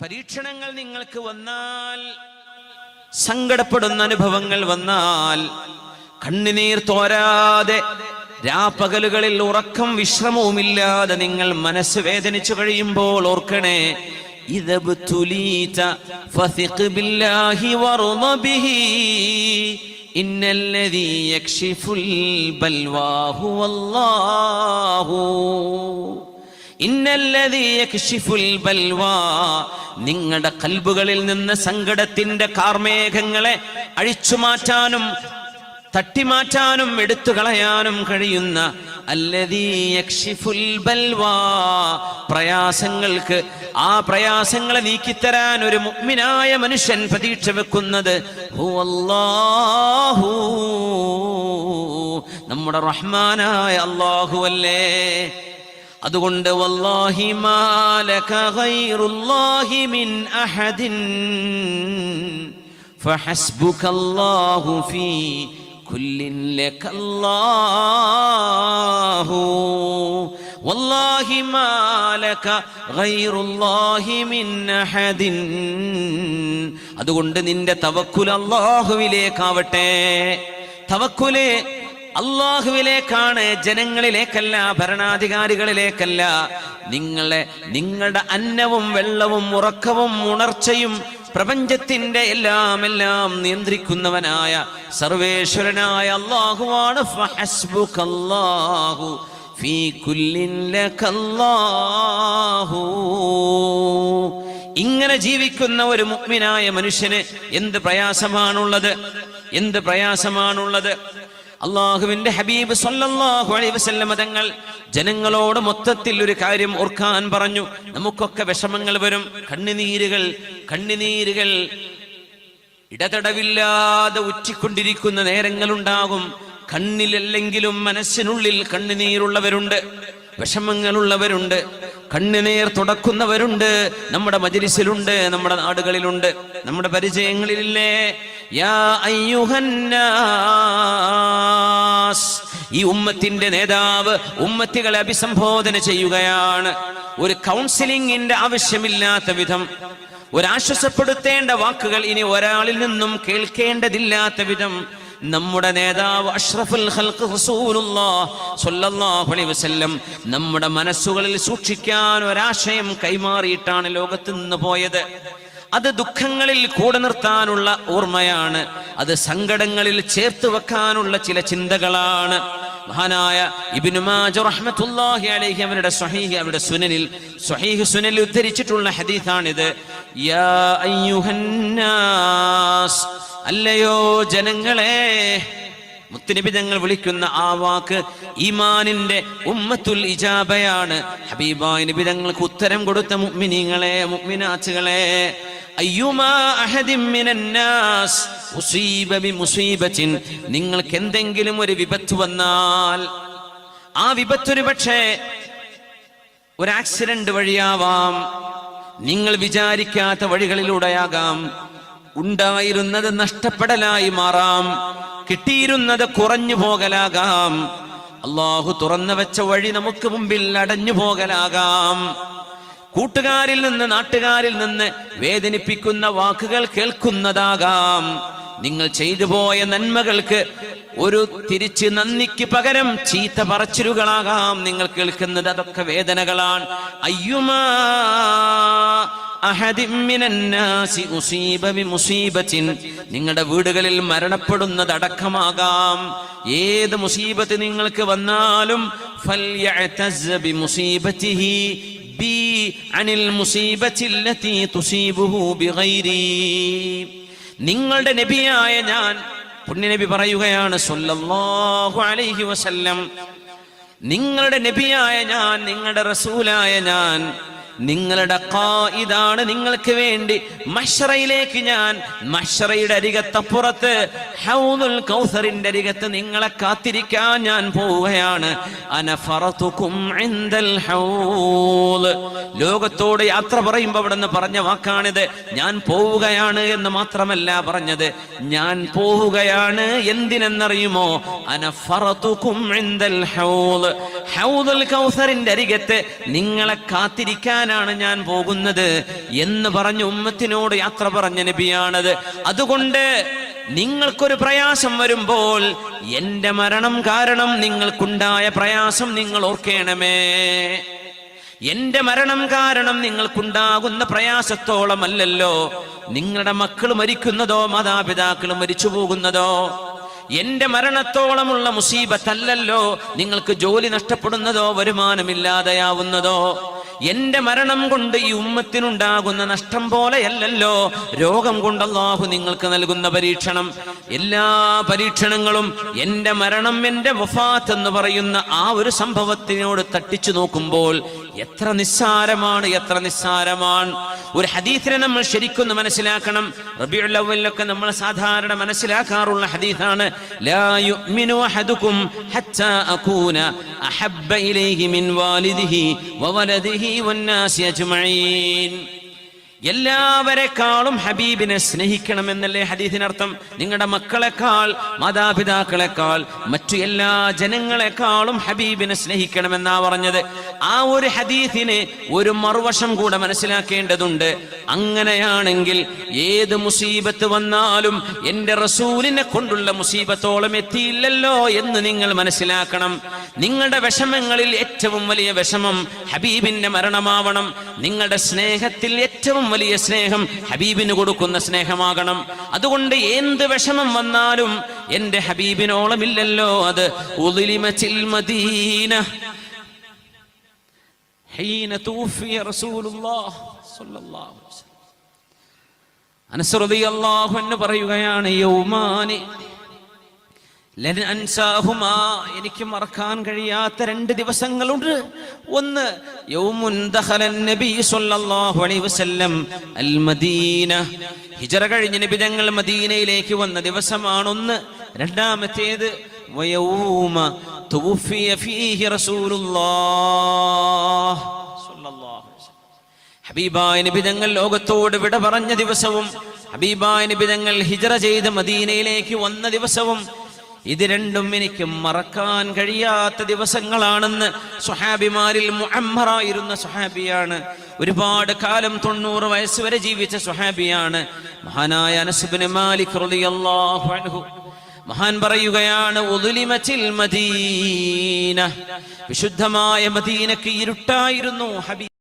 പരീക്ഷണങ്ങൾ നിങ്ങൾക്ക് വന്നാൽ സങ്കടപ്പെടുന്ന അനുഭവങ്ങൾ വന്നാൽ കണ്ണുനീർ തോരാതെ രാപ്പകലുകളിൽ ഉറക്കം വിശ്രമവുമില്ലാതെ നിങ്ങൾ മനസ്സ് വേദനിച്ചു കഴിയുമ്പോൾ ഓർക്കണേ ഇതബ്തുലീത നിങ്ങളുടെ കൽബുകളിൽ നിന്ന് സങ്കടത്തിന്റെ കാർമേഘങ്ങളെ അഴിച്ചു മാറ്റാനും തട്ടിമാറ്റാനും എടുത്തു കളയാനും കഴിയുന്ന പ്രയാസങ്ങൾക്ക് ആ പ്രയാസങ്ങളെ നീക്കിത്തരാൻ ഒരു മുഗ്മിനായ മനുഷ്യൻ പ്രതീക്ഷ വെക്കുന്നത് നമ്മുടെ റഹ്മാനായ അള്ളാഹു അല്ലേ അതുകൊണ്ട് അതുകൊണ്ട് നിന്റെ തവക്കുൽ അല്ലാഹുവിലേക്കാവട്ടെ. തവക്കുൽ അള്ളാഹുവിലേക്കാണ് ജനങ്ങളിലേക്കല്ല ഭരണാധികാരികളിലേക്കല്ല. നിങ്ങളെ നിങ്ങളുടെ അന്നവും വെള്ളവും ഉറക്കവും ഉണർച്ചയും പ്രപഞ്ചത്തിന്റെ എല്ലാം എല്ലാം നിയന്ത്രിക്കുന്നവനായ സർവേശ്വരനായ അള്ളാഹുവാണ് ഫീ ഇങ്ങനെ ജീവിക്കുന്ന ഒരു മുഗ്മിനായ മനുഷ്യന് എന്ത് പ്രയാസമാണുള്ളത്? എന്ത് പ്രയാസമാണുള്ളത്? അള്ളാഹുവിന്റെ ഹബീബ് സല്ലല്ലാഹു അലൈഹി വസല്ലം തങ്ങൾ ജനങ്ങളോട് മൊത്തത്തിൽ ഒരു കാര്യം ഓർക്കാൻ പറഞ്ഞു. നമുക്കൊക്കെ വിഷമങ്ങൾ വരും. കണ്ണുനീരുകൾ കണ്ണുനീരുകൾ ഇടതടവില്ലാതെ ഉറ്റിക്കൊണ്ടിരിക്കുന്ന നേരങ്ങളുണ്ടാകും. കണ്ണിലല്ലെങ്കിലും മനസ്സിനുള്ളിൽ കണ്ണുനീരുള്ളവരുണ്ട്. വിഷമങ്ങളുള്ളവരുണ്ട് കണ്ണുനീർ തുടക്കുന്നവരുണ്ട് നമ്മുടെ മജിലിസിലുണ്ട് നമ്മുടെ നാടുകളിലുണ്ട് നമ്മുടെ പരിചയങ്ങളിലില്ലേ? യാ അയ്യുഹന്നാസ് ഈ ഉമ്മത്തിന്റെ നേതാവ് ഉമ്മത്തികളെ അഭിസംബോധന ചെയ്യുകയാണ്. ഒരു കൗൺസിലിംഗിന്റെ ആവശ്യമില്ലാത്ത വിധം ഒരാശ്വസപ്പെടുത്തേണ്ട വാക്കുകൾ ഇനി ഒരാളിൽ നിന്നും കേൾക്കേണ്ടതില്ലാത്ത വിധം നമ്മുടെ നേതാവ് അഷ്റഫുൽ റസൂലുള്ളാഹ് സ്വല്ലല്ലാഹു അലൈഹി വസല്ലം നമ്മുടെ മനസ്സുകളിൽ സൂക്ഷിക്കാൻ ഒരാശയം കൈമാറിയിട്ടാണ് ലോകത്ത് നിന്ന് പോയത്. അത് ദുഃഖങ്ങളിൽ കൂടെ നിർത്താനുള്ള ഓർമ്മയാണ്. അത് സങ്കടങ്ങളിൽ ചേർത്ത് വെക്കാനുള്ള ചില ചിന്തകളാണ്. മഹാനായ റഹ്മത്തുള്ളാഹി അലൈഹി അവരുടെ സ്വഹീഹ് അവരുടെ സുനനിൽ സ്വഹീഹ് സുനനിൽ ഉദ്ധരിച്ചിട്ടുള്ള ഹദീസാണിത്. യാ അല്ലയോ ജനങ്ങളെ? മുത്തുനബി തങ്ങൾ വിളിക്കുന്ന ആ വാക്ക് ഈമാനിന്റെ ഉമ്മത്തുൽ ഇജാബയാണ്. ഹബീബായ നബി തങ്ങൾക്ക് ഉത്തരം കൊടുത്ത മുഅ്മിനീങ്ങളെ മുഗ്മിനാച്ചുകളെ നിങ്ങൾക്ക് എന്തെങ്കിലും ഒരു വിപത്ത് വന്നാൽ ആ വിപത്തൊരു പക്ഷേ ഒരു ആക്സിഡന്റ് വഴിയാവാം. നിങ്ങൾ വിചാരിക്കാത്ത വഴികളിലൂടെയാകാം. ഉണ്ടായിരുന്നത് നഷ്ടപ്പെടലായി മാറാം. കിട്ടിയിരുന്നത് കുറഞ്ഞു പോകലാകാം. അള്ളാഹു തുറന്നു വെച്ച വഴി നമുക്ക് മുമ്പിൽ അടഞ്ഞു പോകലാകാം. കൂട്ടുകാരിൽ നിന്ന് നാട്ടുകാരിൽ നിന്ന് വേദനിപ്പിക്കുന്ന വാക്കുകൾ കേൾക്കുന്നതാകാം. നിങ്ങൾ ചെയ്തു പോയ നന്മകൾക്ക് ഒരു തിരിച്ച് നന്ദിക്ക് പകരം ചീത്ത പറച്ചിലുകളാകാം. നിങ്ങൾ കേൾക്കുന്നത് അതൊക്കെ വേദനകളാണ്. അയ്യുമാ നിങ്ങളുടെ വീടുകളിൽ മരണപ്പെടുന്നതടക്കമാകാം. ഏത് മുസീബത്ത് നിങ്ങൾക്ക് വന്നാലും നിങ്ങളുടെ നബിയായ ഞാൻ പുണ്യനബി പറയുകയാണ് അലൈഹി വസല്ലം. നിങ്ങളുടെ നബിയായ ഞാൻ നിങ്ങളുടെ റസൂലായ ഞാൻ നിങ്ങളുടെ ഇതാണ് നിങ്ങൾക്ക് വേണ്ടി മഷറയിലേക്ക് ഞാൻ മഷറയുടെ അരികത്തപ്പുറത്ത് ഹൗദുൽ കൗസറിന്റെ അരികത്ത് നിങ്ങളെ കാത്തിരിക്കാൻ ഞാൻ പോവുകയാണ്. ലോകത്തോട് യാത്ര പറയുമ്പോൾ അവിടെ നിന്ന് പറഞ്ഞ വാക്കാണിത്. ഞാൻ പോവുകയാണ് എന്ന് മാത്രമല്ല പറഞ്ഞത്. ഞാൻ പോവുകയാണ് എന്തിനെന്നറിയുമോ? അനഫറത്തുക്കും ഹൗദുൽ കൗസറിന്റെ അരികത്ത് നിങ്ങളെ കാത്തിരിക്കാൻ മരിക്കാനാണ് ഞാൻ പോകുന്നത് എന്ന് പറഞ്ഞ് ഉമ്മത്തിനോട് യാത്ര പറഞ്ഞ നബിയാണത്. അതുകൊണ്ട് നിങ്ങൾക്കൊരു പ്രയാസം വരുമ്പോൾ എന്റെ മരണം കാരണം നിങ്ങൾക്കുണ്ടായ പ്രയാസം നിങ്ങൾ ഓർക്കണമേ. എന്റെ മരണം കാരണം നിങ്ങൾക്കുണ്ടാകുന്ന പ്രയാസത്തോളമല്ലല്ലോ. നിങ്ങളുടെ മക്കൾ മരിക്കുന്നതോ മാതാപിതാക്കൾ മരിച്ചു പോകുന്നതോ. എന്റെ മരണത്തോളമുള്ള മുസീബത്തല്ലല്ലോ. നിങ്ങൾക്ക് ജോലി നഷ്ടപ്പെടുന്നതോ വരുമാനമില്ലാതെയാവുന്നതോ. എന്റെ മരണം കൊണ്ട് ഈ ഉമ്മത്തിനുണ്ടാകുന്ന നഷ്ടം പോലെയല്ലല്ലോ. രോഗം കൊണ്ട് നിങ്ങൾക്ക് നൽകുന്ന പരീക്ഷണം. എല്ലാ പരീക്ഷണങ്ങളും എന്റെ മരണം എന്റെ വഫാത്ത് എന്ന് പറയുന്ന ആ ഒരു സംഭവത്തിനോട് തട്ടിച്ചു നോക്കുമ്പോൾ എത്ര നിസ്സാരമാണ് എത്ര നിസ്സാരമാണ്. ഒരു ഹദീസിനെ നമ്മൾ ശരിക്കൊന്ന് മനസ്സിലാക്കണം. റബിയുൽ അവ്വലിലൊക്കെ നമ്മൾ സാധാരണ മനസ്സിലാക്കാറുള്ള ഹദീസാണ് ലാ യുഅ്മിനു അഹദുക്കും ഹത്താ അകൂന അഹബ്ബ ഇലൈഹി മിൻ വാലിദിഹി വവലദിഹി വന്നാസി അജ്മഈൻ. എല്ലാവരെക്കാളും ഹബീബിനെ സ്നേഹിക്കണമെന്നല്ലേ ഹദീഫിനർത്ഥം നിങ്ങളുടെ മക്കളെക്കാൾ മാതാപിതാക്കളെക്കാൾ മറ്റു എല്ലാ ജനങ്ങളെക്കാളും ഹബീബിനെ സ്നേഹിക്കണമെന്നാ പറഞ്ഞത്. ആ ഒരു ഹദീസിനെ ഒരു മറുവശം കൂടെ മനസ്സിലാക്കേണ്ടതുണ്ട്. അങ്ങനെയാണെങ്കിൽ ഏത് മുസീബത്ത് വന്നാലും എന്റെ റസൂലിനെ കൊണ്ടുള്ള മുസീബത്തോളം എത്തിയില്ലല്ലോ എന്ന് നിങ്ങൾ മനസ്സിലാക്കണം. നിങ്ങളുടെ വിഷമങ്ങളിൽ ഏറ്റവും വലിയ വിഷമം ഹബീബിന്റെ മരണമാവണം. നിങ്ങളുടെ സ്നേഹത്തിൽ ഏറ്റവും വലിയ സ്നേഹം ഹബീബിന് കൊടുക്കുന്ന സ്നേഹമാകണം. അതുകൊണ്ട് എന്ത് വിഷമം വന്നാലും എന്റെ ഹബീബിനോളമില്ലല്ലോ അത്. മദീന. അനുസൃതി അള്ളാഹു എന്ന് പറയുകയാണ് യൗമാനി എനിക്ക് മറക്കാൻ കഴിയാത്ത രണ്ട് ദിവസങ്ങളുണ്ട്. ഒന്ന് ഹിജറ കഴിഞ്ഞ നബി ഞങ്ങൾ മദീനയിലേക്ക് വന്ന ദിവസമാണ് ഒന്ന്. രണ്ടാമത്തേത് ഹബീബായ നബി ഞങ്ങൾ ലോകത്തോട് വിട പറഞ്ഞ ദിവസവും ഹബീബായ നബി ഞങ്ങൾ ഹിജറ ചെയ്ത് മദീനയിലേക്ക് വന്ന ദിവസവും ഇത് രണ്ടും എനിക്ക് മറക്കാൻ കഴിയാത്ത ദിവസങ്ങളാണെന്ന് സുഹാബിമാരിൽ മുഅമ്മറായിരുന്ന സുഹാബിയാണ് ഒരുപാട് കാലം തൊണ്ണൂറ് വയസ്സ് വരെ ജീവിച്ച സുഹാബിയാണ് മഹാനായ അനസുബിന് മാലിക് അൻഹു. മഹാൻ പറയുകയാണ് മദീന. വിശുദ്ധമായ മദീനക്ക് ഇരുട്ടായിരുന്നു ഹബീബ്.